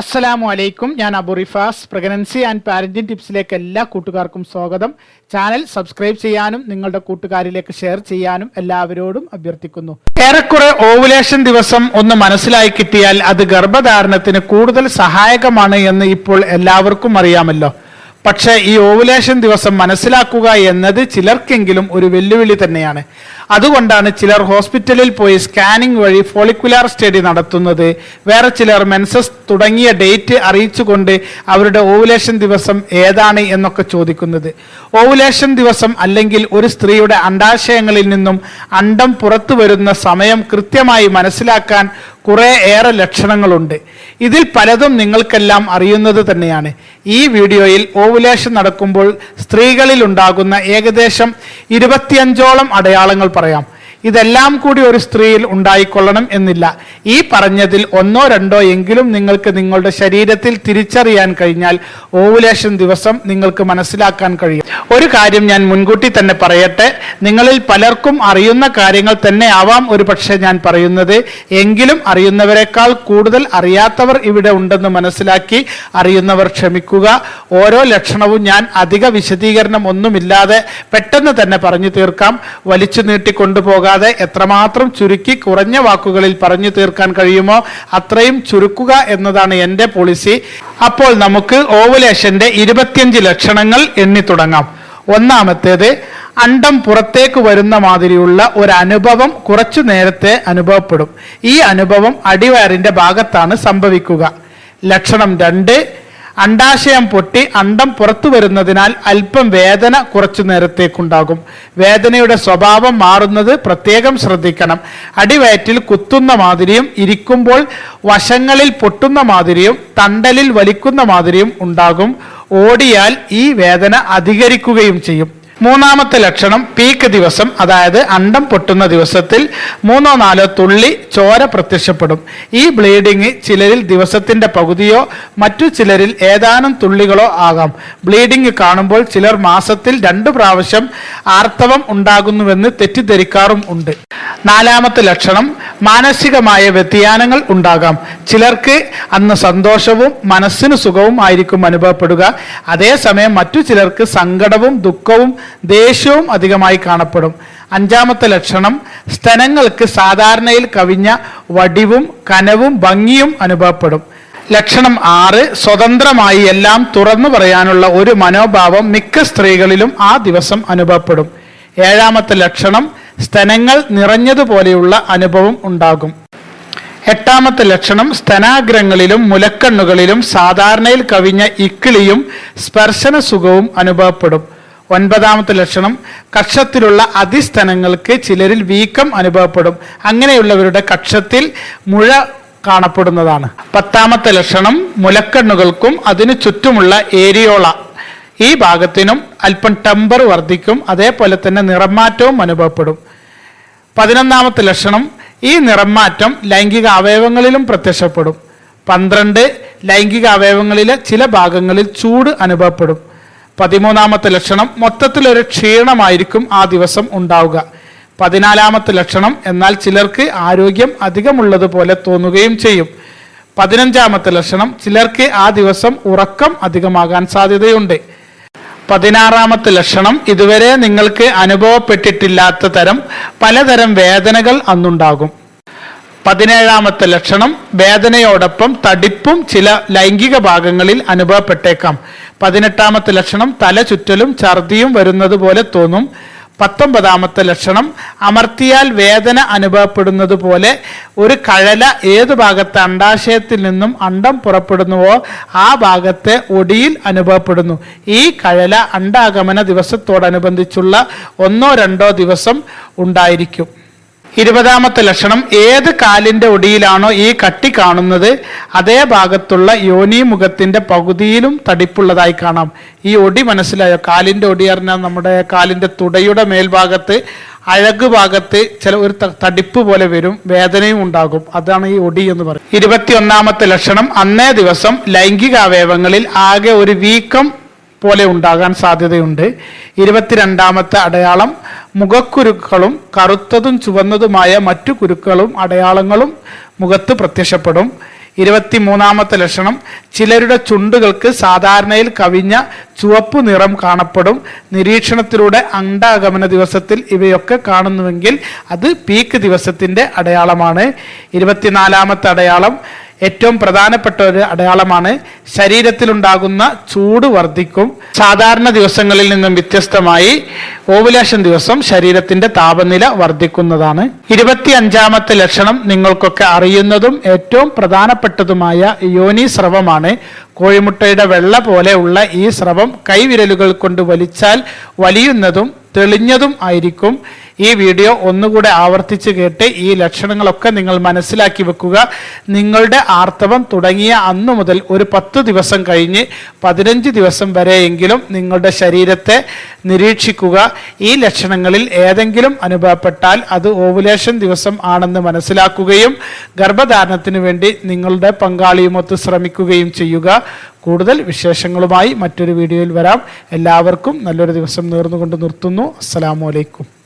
അസ്സലാമു അലൈക്കും. ഞാൻ Abu Rifas. Pregnancy and parenting ടിപ്സിലേക്ക് എല്ലാ കൂട്ടുകാർക്കും സ്വാഗതം. ചാനൽ സബ്സ്ക്രൈബ് ചെയ്യാനും നിങ്ങളുടെ കൂട്ടുകാരിലേക്ക് ഷെയർ ചെയ്യാനും എല്ലാവരോടും അഭ്യർത്ഥിക്കുന്നു. ഏറെക്കുറെ ഓവുലേഷൻ ദിവസം ഒന്ന് മനസ്സിലായി കിട്ടിയാൽ അത് ഗർഭധാരണത്തിന് കൂടുതൽ സഹായകമാണ് എന്ന് ഇപ്പോൾ എല്ലാവർക്കും അറിയാമല്ലോ. പക്ഷേ ഈ ഓവുലേഷൻ ദിവസം മനസ്സിലാക്കുക എന്നത് ചിലർക്കെങ്കിലും ഒരു വെല്ലുവിളി തന്നെയാണ്. അതുകൊണ്ടാണ് ചിലർ ഹോസ്പിറ്റലിൽ പോയി സ്കാനിംഗ് വഴി ഫോളിക്കുലാർ സ്റ്റഡി നടത്തുന്നത്. വേറെ ചിലർ മെൻസസ് തുടങ്ങിയ ഡേറ്റ് അറിയിച്ചുകൊണ്ട് അവരുടെ ഓവുലേഷൻ ദിവസം ഏതാണ് എന്നൊക്കെ ചോദിക്കുന്നത്. ഓവുലേഷൻ ദിവസം അല്ലെങ്കിൽ ഒരു സ്ത്രീയുടെ അണ്ടാശയങ്ങളിൽ നിന്നും അണ്ടം പുറത്തു വരുന്ന സമയം കൃത്യമായി മനസ്സിലാക്കാൻ കുറേ ഏറെ ലക്ഷണങ്ങളുണ്ട്. ഇതിൽ പലതും നിങ്ങൾക്കെല്ലാം അറിയുന്നത് തന്നെയാണ്. ഈ വീഡിയോയിൽ ഓവുലേഷൻ നടക്കുമ്പോൾ സ്ത്രീകളിൽ ഉണ്ടാകുന്ന ഏകദേശം ഇരുപത്തിയഞ്ചോളം അടയാളങ്ങൾ പറയാം. ഇതെല്ലാം കൂടി ഒരു സ്ത്രീയിൽ ഉണ്ടായിക്കൊള്ളണം എന്നില്ല. ഈ പറഞ്ഞതിൽ ഒന്നോ രണ്ടോ എങ്കിലും നിങ്ങൾക്ക് നിങ്ങളുടെ ശരീരത്തിൽ തിരിച്ചറിയാൻ കഴിഞ്ഞാൽ ഓവുലേഷൻ ദിവസം നിങ്ങൾക്ക് മനസ്സിലാക്കാൻ കഴിയും. ഒരു കാര്യം ഞാൻ മുൻകൂട്ടി തന്നെ പറയട്ടെ നിങ്ങളിൽ പലർക്കും അറിയുന്ന കാര്യങ്ങൾ തന്നെ ആവാം ഒരു പക്ഷേ ഞാൻ പറയുന്നത്. എങ്കിലും അറിയുന്നവരെക്കാൾ കൂടുതൽ അറിയാത്തവർ ഇവിടെ ഉണ്ടെന്ന് മനസ്സിലാക്കി അറിയുന്നവർ ക്ഷമിക്കുക. ഓരോ ലക്ഷണവും ഞാൻ അധിക വിശദീകരണം ഒന്നുമില്ലാതെ പെട്ടെന്ന് തന്നെ പറഞ്ഞു തീർക്കാം. വലിച്ചു നീട്ടിക്കൊണ്ടുപോകാതെ എത്രമാത്രം ചുരുക്കി കുറഞ്ഞ വാക്കുകളിൽ പറഞ്ഞു തീർക്കാൻ കഴിയുമോ അത്രയും ചുരുക്കുക എന്നതാണ് എന്റെ പോളിസി അപ്പോൾ നമുക്ക് ഓവുലേഷന്റെ ഇരുപത്തിയഞ്ച് ലക്ഷണങ്ങൾ എണ്ണി തുടങ്ങാം. ഒന്നാമത്തേത് അണ്ടം പുറത്തേക്ക് വരുന്ന മാതിരിയുള്ള ഒരു അനുഭവം കുറച്ചു നേരത്തെ അനുഭവപ്പെടും. ഈ അനുഭവം അടിവയറിന്റെ ഭാഗത്താണ് സംഭവിക്കുക. ലക്ഷണം രണ്ട് അണ്ടാശയം പൊട്ടി അണ്ടം പുറത്തു വരുന്നതിനാൽ അല്പം വേദന കുറച്ചു നേരത്തേക്കുണ്ടാകും. വേദനയുടെ സ്വഭാവം മാറുന്നത് പ്രത്യേകം ശ്രദ്ധിക്കണം. അടിവയറ്റിൽ കുത്തുന്ന മാതിരിയും ഇരിക്കുമ്പോൾ വശങ്ങളിൽ പൊട്ടുന്ന മാതിരിയും തണ്ടലിൽ വലിക്കുന്ന മാതിരിയും ഉണ്ടാകും. ഓടിയാൽ ഈ വേദന അധികരിക്കുകയും ചെയ്യും. മൂന്നാമത്തെ ലക്ഷണം പീക്ക് ദിവസം അതായത് അണ്ടം പൊട്ടുന്ന ദിവസത്തിൽ മൂന്നോ നാലോ തുള്ളി ചോര പ്രത്യക്ഷപ്പെടും. ഈ ബ്ലീഡിങ് ചിലരിൽ ദിവസത്തിന്റെ പകുതിയോ മറ്റു ചിലരിൽ ഏതാനും തുള്ളികളോ ആകാം. ബ്ലീഡിങ് കാണുമ്പോൾ ചിലർ മാസത്തിൽ രണ്ടു പ്രാവശ്യം ആർത്തവം ഉണ്ടാകുന്നുവെന്ന് തെറ്റിദ്ധരിക്കാറും ഉണ്ട്. നാലാമത്തെ ലക്ഷണം മാനസികമായ വ്യതിയാനങ്ങൾ ഉണ്ടാകാം. ചിലർക്ക് അന്ന് സന്തോഷവും മനസ്സിന് സുഖവും ആയിരിക്കും അനുഭവപ്പെടുക. അതേസമയം മറ്റു ചിലർക്ക് സങ്കടവും ദുഃഖവും ദേഷ്യവും അധികമായി കാണപ്പെടും. അഞ്ചാമത്തെ ലക്ഷണം സ്തനങ്ങൾക്ക് സാധാരണയിൽ കവിഞ്ഞ വടിവും കനവും ഭംഗിയും അനുഭവപ്പെടും. ലക്ഷണം ആറ് സ്വതന്ത്രമായി എല്ലാം തുറന്നു പറയാനുള്ള ഒരു മനോഭാവം മിക്ക സ്ത്രീകളിലും ആ ദിവസം അനുഭവപ്പെടും. ഏഴാമത്തെ ലക്ഷണം സ്തനങ്ങൾ നിറഞ്ഞതുപോലെയുള്ള അനുഭവം ഉണ്ടാകും. എട്ടാമത്തെ ലക്ഷണം സ്തനാഗ്രങ്ങളിലും മുലക്കണ്ണുകളിലും സാധാരണയിൽ കവിഞ്ഞ ഇക്കിളിയും സ്പർശന സുഖവും അനുഭവപ്പെടും. ഒൻപതാമത്തെ ലക്ഷണം കക്ഷത്തിലുള്ള അതിസ്തനങ്ങൾക്ക് ചിലരിൽ വീക്കം അനുഭവപ്പെടും. അങ്ങനെയുള്ളവരുടെ കക്ഷത്തിൽ മുഴ കാണപ്പെടുന്നതാണ്. പത്താമത്തെ ലക്ഷണം മുലക്കണ്ണുകൾക്കും അതിനു ചുറ്റുമുള്ള ഏരിയോള ഈ ഭാഗത്തിനും അല്പം ടെമ്പർ വർദ്ധിക്കും. അതേപോലെ തന്നെ നിറമാറ്റവും അനുഭവപ്പെടും. പതിനൊന്നാമത്തെ ലക്ഷണം ഈ നിറമാറ്റം ലൈംഗിക അവയവങ്ങളിലും പ്രത്യക്ഷപ്പെടും. പന്ത്രണ്ട് ലൈംഗിക അവയവങ്ങളിലെ ചില ഭാഗങ്ങളിൽ ചൂട് അനുഭവപ്പെടും. പതിമൂന്നാമത്തെ ലക്ഷണം മൊത്തത്തിലൊരു ക്ഷീണമായിരിക്കും ആ ദിവസം ഉണ്ടാവുക. പതിനാലാമത്തെ ലക്ഷണം എന്നാൽ ചിലർക്ക് ആരോഗ്യം അധികമുള്ളതുപോലെ തോന്നുകയും ചെയ്യും. പതിനഞ്ചാമത്തെ ലക്ഷണം ചിലർക്ക് ആ ദിവസം ഉറക്കം അധികമാകാൻ സാധ്യതയുണ്ട്. പതിനാറാമത്തെ ലക്ഷണം. ഇതുവരെ നിങ്ങൾക്ക് അനുഭവപ്പെട്ടിട്ടില്ലാത്ത തരം പലതരം വേദനകൾ അന്നുണ്ടാകും. പതിനേഴാമത്തെ ലക്ഷണം വേദനയോടൊപ്പം തടിപ്പും ചില ലൈംഗിക ഭാഗങ്ങളിൽ അനുഭവപ്പെട്ടേക്കാം. പതിനെട്ടാമത്തെ ലക്ഷണം തല ചുറ്റലും ഛർദിയും വരുന്നത് പോലെ തോന്നും. പത്തൊമ്പതാമത്തെ ലക്ഷണം അമർത്തിയാൽ വേദന അനുഭവപ്പെടുന്നത് പോലെ ഒരു കഴല ഏത് ഭാഗത്തെ അണ്ടാശയത്തിൽ നിന്നും അണ്ടം പുറപ്പെടുന്നുവോ ആ ഭാഗത്തെ ഒടിയിൽ അനുഭവപ്പെടുന്നു. ഈ കഴല അണ്ടാഗമന ദിവസത്തോടനുബന്ധിച്ചുള്ള ഒന്നോ രണ്ടോ ദിവസം ഉണ്ടായിരിക്കും. ഇരുപതാമത്തെ ലക്ഷണം ഏത് കാലിന്റെ ഒടിയിലാണോ ഈ കട്ടി കാണുന്നത് അതേ ഭാഗത്തുള്ള യോനി മുഖത്തിന്റെ പകുതിയിലും തടിപ്പുള്ളതായി കാണാം. ഈ ഒടി മനസ്സിലായോ? കാലിന്റെ ഒടി പറഞ്ഞാൽ നമ്മുടെ കാലിന്റെ തുടയുടെ മേൽഭാഗത്ത് അഴക് ഭാഗത്ത് ചില ഒരു തടിപ്പ് പോലെ വരും വേദനയും ഉണ്ടാകും. അതാണ് ഈ ഒടി എന്ന് പറയുന്നത്. ഇരുപത്തിയൊന്നാമത്തെ ലക്ഷണം അന്നേ ദിവസം ലൈംഗിക അവയവങ്ങളിൽ ആകെ ഒരു വീക്കം പോലെ ഉണ്ടാകാൻ സാധ്യതയുണ്ട്. ഇരുപത്തിരണ്ടാമത്തെ അടയാളം മുഖക്കുരുക്കളും കറുത്തതും ചുവന്നതുമായ മറ്റു കുരുക്കളും അടയാളങ്ങളും മുഖത്ത് പ്രത്യക്ഷപ്പെടും. ഇരുപത്തി മൂന്നാമത്തെ ലക്ഷണം ചിലരുടെ ചുണ്ടുകൾക്ക് സാധാരണയിൽ കവിഞ്ഞ ചുവപ്പ് നിറം കാണപ്പെടും. നിരീക്ഷണത്തിലൂടെ അണ്ടാഗമന ദിവസത്തിൽ ഇവയൊക്കെ കാണുന്നുവെങ്കിൽ അത് പീക്ക് ദിവസത്തിന്റെ അടയാളമാണ്. ഇരുപത്തിനാലാമത്തെ അടയാളം ഏറ്റവും പ്രധാനപ്പെട്ട ഒരു അടയാളമാണ് ശരീരത്തിലുണ്ടാകുന്ന ചൂട് വർദ്ധിക്കും. സാധാരണ ദിവസങ്ങളിൽ നിന്നും വ്യത്യസ്തമായി ഓവുലേഷൻ ദിവസം ശരീരത്തിന്റെ താപനില വർദ്ധിക്കുന്നതാണ്. ഇരുപത്തി അഞ്ചാമത്തെ ലക്ഷണം നിങ്ങൾക്കൊക്കെ അറിയുന്നതും ഏറ്റവും പ്രധാനപ്പെട്ടതുമായ യോനി സ്രവമാണ്. കോഴിമുട്ടയുടെ വെള്ള പോലെ ഉള്ള ഈ സ്രവം കൈവിരലുകൾ കൊണ്ട് വലിച്ചാൽ വലിയുന്നതും തെളിഞ്ഞതും ആയിരിക്കും. ഈ വീഡിയോ ഒന്നുകൂടെ ആവർത്തിച്ച് കേട്ട് ഈ ലക്ഷണങ്ങളൊക്കെ നിങ്ങൾ മനസ്സിലാക്കി വെക്കുക. നിങ്ങളുടെ ആർത്തവം തുടങ്ങിയ അന്നു മുതൽ ഒരു പത്ത് ദിവസം കഴിഞ്ഞ് പതിനഞ്ച് ദിവസം വരെയെങ്കിലും നിങ്ങളുടെ ശരീരത്തെ നിരീക്ഷിക്കുക. ഈ ലക്ഷണങ്ങളിൽ ഏതെങ്കിലും അനുഭവപ്പെട്ടാൽ അത് ഓവുലേഷൻ ദിവസം ആണെന്ന് മനസ്സിലാക്കുകയും ഗർഭധാരണത്തിന് വേണ്ടി നിങ്ങളുടെ പങ്കാളിയുമൊത്ത് ശ്രമിക്കുകയും ചെയ്യുക. കൂടുതൽ വിശേഷങ്ങളുമായി മറ്റൊരു വീഡിയോയിൽ വരാം. എല്ലാവർക്കും നല്ലൊരു ദിവസം നേർന്നുകൊണ്ട് നിർത്തുന്നു. അസ്സലാമു അലൈക്കും.